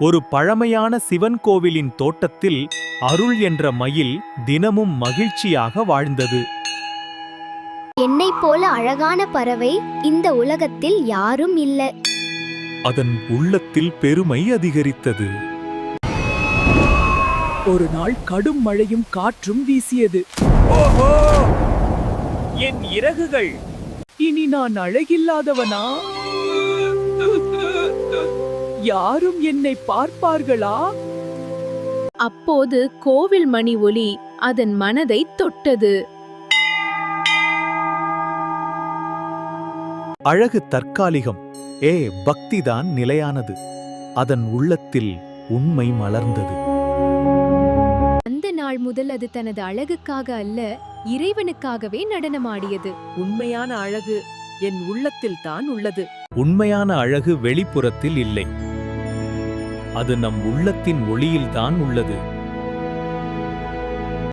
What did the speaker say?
ஒரு பழமையான சிவன் கோவிலின் தோட்டத்தில் அருள் என்ற மயில் தினமும் மகிழ்ச்சியாக வாழ்ந்தது. என்னைப் போல அழகான பறவை இந்த உலகத்தில் யாரும் இல்ல. அதன் உள்ளத்தில் பெருமை அதிகரித்தது. ஒரு நாள் கடும் மழையும் காற்றும் வீசியது. ஓஹோ! என் இறகுகள் இனி நான் அழகில்லாதவனா? யாரும் என்னை பார்ப்பார்களா? அப்போது கோவில் மணி ஒலி அதன் மனதைத் தொட்டது. அழகு தற்காலிகம். ஏ பக்திதான் நிலையானது. அதன் உள்ளத்தில் உண்மை மலர்ந்தது. அந்த நாள் முதல் அது தனது அழகுக்காக அல்ல இறைவனுக்காகவே நடனமாடியது. உண்மையான அழகு என் உள்ளத்தில் தான் உள்ளது. உண்மையான அழகு வெளிப்புறத்தில் இல்லை. அது நம் உள்ளத்தின் ஒளியில்தான் உள்ளது.